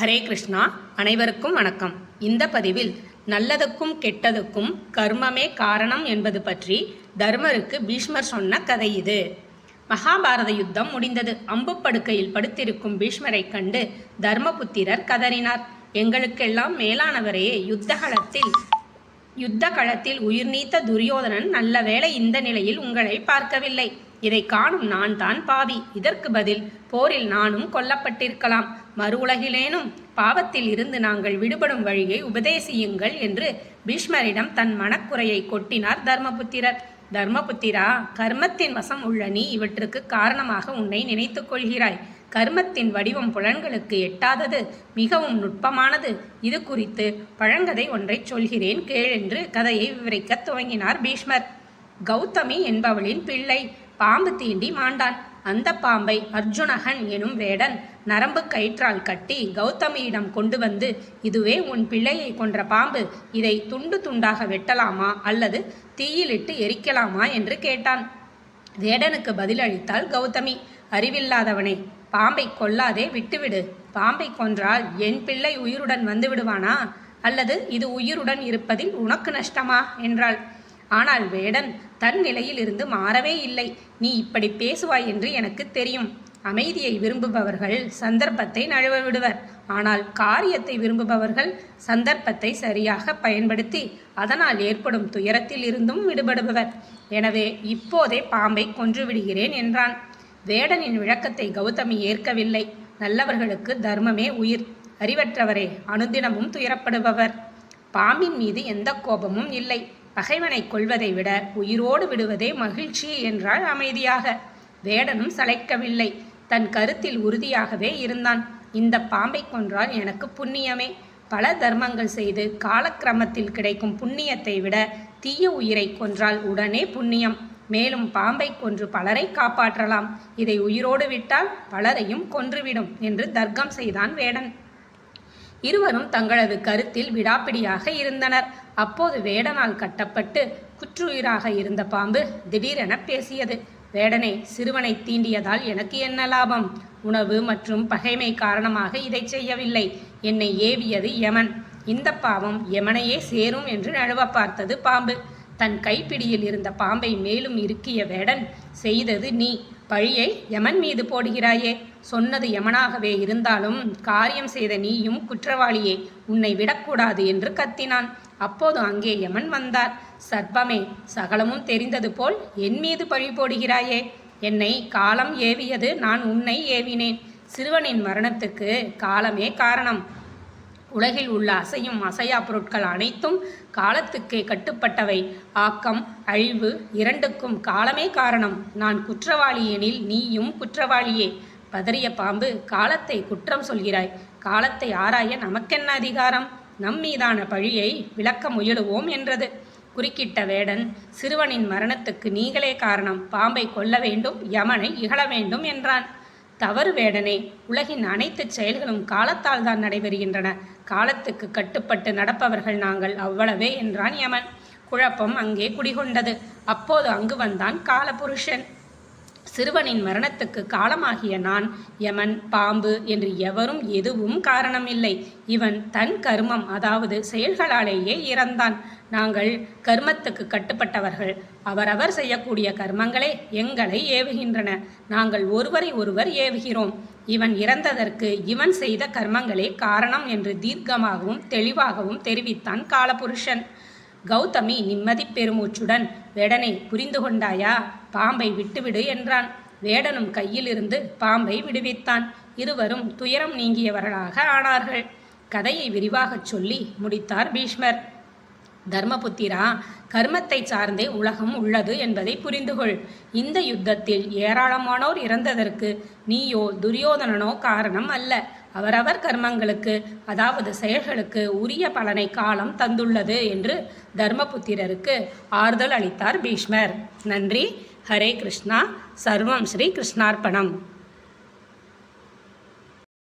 ஹரே கிருஷ்ணா அனைவருக்கும் வணக்கம். இந்த பதிவில் நல்லதுக்கும் கெட்டதுக்கும் கர்மமே காரணம் என்பது பற்றி தர்மருக்கு பீஷ்மர் சொன்ன கதை இது. மகாபாரத யுத்தம் முடிந்தது. அம்புப்படுக்கையில் படுத்திருக்கும் பீஷ்மரை கண்டு தர்மபுத்திரர் கதறினார். எங்களுக்கெல்லாம் மேலானவரே யுத்தகலத்தில் யுத்த களத்தில் உயிர் நீத்த துரியோதனன் நல்ல வேளை இந்த நிலையில் உங்களை பார்க்கவில்லை. இதை காணும் நான் தான் பாவி. இதற்கு பதில் போரில் நானும் கொல்லப்பட்டிருக்கலாம். மறு உலகிலேனும் பாவத்தில் இருந்து நாங்கள் விடுபடும் வழியை உபதேசியுங்கள் என்று பீஷ்மரிடம் தன் மனக்குறையை கொட்டினார் தர்மபுத்திரர். தர்மபுத்திரா கர்மத்தின் வசம் உள்ள நீ இவற்றுக்கு காரணமாக உன்னை நினைத்துக் கொள்கிறாய். கர்மத்தின் வடிவம் புலன்களுக்கு எட்டாதது மிகவும் நுட்பமானது. இது குறித்து பழங்கதை ஒன்றைச் சொல்கிறேன் கேள் என்று கதையை விவரிக்கத் துவங்கினார் பீஷ்மர். கௌதமி என்பவளின் பிள்ளை. பாம்பு தீண்டி மாண்டான். அந்த பாம்பை அர்ஜுனகன் எனும் வேடன் நரம்பு கயிற்றால் கட்டி கௌதமியிடம் கொண்டு வந்து இதுவே உன் பிள்ளையை கொன்ற பாம்பு. இதை துண்டு துண்டாக வெட்டலாமா? அல்லது தீயிலிட்டு எரிக்கலாமா? என்று கேட்டான். வேடனுக்கு பதிலளித்தாள் கௌதமி. அறிவில்லாதவனே பாம்பை கொல்லாதே விட்டுவிடு. பாம்பை கொன்றால் என் பிள்ளை உயிருடன் வந்து விடுவானா? அல்லது இது உயிருடன் இருப்பதில் உனக்கு நஷ்டமா? என்றாள். ஆனால் வேடன் தன் நிலையிலிருந்து மாறவே இல்லை. நீ இப்படி பேசுவாய் என்று எனக்கு தெரியும். அமைதியை விரும்புபவர்கள் சந்தர்ப்பத்தை நழுவ விடுவர் ஆனால் காரியத்தை விரும்புபவர்கள் சந்தர்ப்பத்தை சரியாக பயன்படுத்தி அதனால் ஏற்படும் துயரத்தில் இருந்தும் விடுபடுபவர். எனவே இப்போதே பாம்பை கொன்றுவிடுகிறேன் என்றான். வேடனின் விளக்கத்தை கௌதமி ஏற்கவில்லை. நல்லவர்களுக்கு தர்மமே உயிர். அறிவற்றவரே அனுதினமும் துயரப்படுபவர். பாம்பின் மீது எந்த கோபமும் இல்லை. பகைவனை கொள்வதை விட உயிரோடு விடுவதே மகிழ்ச்சி என்றால் அமைதியாக. வேடனும் சளைக்கவில்லை. தன் கருத்தில் உறுதியாகவே இருந்தான். இந்த பாம்பை கொன்றால் எனக்கு புண்ணியமே. பல தர்மங்கள் செய்து காலக்கிரமத்தில் கிடைக்கும் புண்ணியத்தை விட தீய உயிரை கொன்றால் உடனே புண்ணியம். மேலும் பாம்பை கொன்று பலரை காப்பாற்றலாம். இதை உயிரோடு விட்டால் பலரையும் கொன்றுவிடும் என்று தர்க்கம் செய்தான் வேடன். இருவரும் தங்களது கருத்தில் விடாப்பிடியாக இருந்தனர். அப்போது வேடனால் கட்டப்பட்டு குற்றுயிராக இருந்த பாம்பு திடீரென பேசியது. வேடனே சிறுவனை தீண்டியதால் எனக்கு என்ன லாபம்? உணவு மற்றும் பகைமை காரணமாக இதை செய்யவில்லை. என்னை ஏவியது யமன். இந்த பாவம் யமனையே சேரும் என்று நழுவ பார்த்தது பாம்பு. தன் கைப்பிடியில் இருந்த பாம்பை மேலும் இருக்கிய வேடன் செய்தது நீ. பழியை யமன் மீது போடுகிறாயே. சொன்னது யமனாகவே இருந்தாலும் காரியம் செய்த நீயும் குற்றவாளியே. உன்னை விடக்கூடாது என்று கத்தினான். அப்போது அங்கே யமன் வந்தார். சர்ப்பமே சகலமும் தெரிந்தது போல் என் மீது பழி போடுகிறாயே. என்னை காலம் ஏவியது நான் உன்னை ஏவினேன். சிறுவனின் மரணத்துக்கு காலமே காரணம். உலகில் உள்ள அசையும் அசையா பொருட்கள் அனைத்தும் காலத்துக்கே கட்டுப்பட்டவை. ஆக்கம் அழிவு இரண்டுக்கும் காலமே காரணம். நான் குற்றவாளி எனில் நீயும் குற்றவாளியே. பதறிய பாம்பு காலத்தை குற்றம் சொல்கிறாய். காலத்தை ஆராய நமக்கென்ன அதிகாரம்? நம் மீதான பழியை விளக்க முயலுவோம் என்றது. குறுக்கிட்ட வேடன் சிறுவனின் மரணத்துக்கு நீங்களே காரணம். பாம்பை கொல்ல வேண்டும் யமனை இகழ வேண்டும் என்றான். தவறு வேடனே உலகின் அனைத்து செயல்களும் காலத்தால் தான் நடைபெறுகின்றன. காலத்துக்கு கட்டுப்பட்டு நடப்பவர்கள் நாங்கள் அவ்வளவே என்றான் யமன். குழப்பம் அங்கே குடிகொண்டது. அப்போது அங்கு வந்தான் காலபுருஷன். சிறுவனின் மரணத்துக்கு காலமாகிய நான் யமன் பாம்பு என்று எவரும் எதுவும் காரணமில்லை. இவன் தன் கர்மம் அதாவது செயல்களாலேயே இறந்தான். நாங்கள் கர்மத்துக்கு கட்டுப்பட்டவர்கள். அவரவர் செய்யக்கூடிய கர்மங்களே எங்களை ஏவுகின்றன. நாங்கள் ஒருவரை ஒருவர் ஏவுகிறோம். இவன் இறந்ததற்கு இவன் செய்த கர்மங்களே காரணம் என்று தீர்க்கமாகவும் தெளிவாகவும் தெரிவித்தான் காலபுருஷன். கௌதமி நிம்மதி பெருமூச்சுடன் வேடனை புரிந்து கொண்டாயா? பாம்பை விட்டுவிடு என்றான். வேடனும் கையிலிருந்து பாம்பை விடுவித்தான். இருவரும் துயரம் நீங்கியவர்களாக ஆனார்கள். கதையை விரிவாகச் சொல்லி முடித்தார் பீஷ்மர். தர்மபுத்திரா கர்மத்தை சார்ந்தே உலகம் உள்ளது என்பதை புரிந்துகொள். இந்த யுத்தத்தில் ஏராளமானோர் இறந்ததற்கு நீயோ துரியோதனனோ காரணம் அல்ல. அவரவர் கர்மங்களுக்கு அதாவது செயல்களுக்கு உரிய பலனை காலம் தந்துள்ளது என்று தர்மபுத்திரருக்கு ஆறுதல் அளித்தார் பீஷ்மர். நன்றி. ஹரே கிருஷ்ணா. சர்வம் ஸ்ரீ கிருஷ்ணார்ப்பணம்.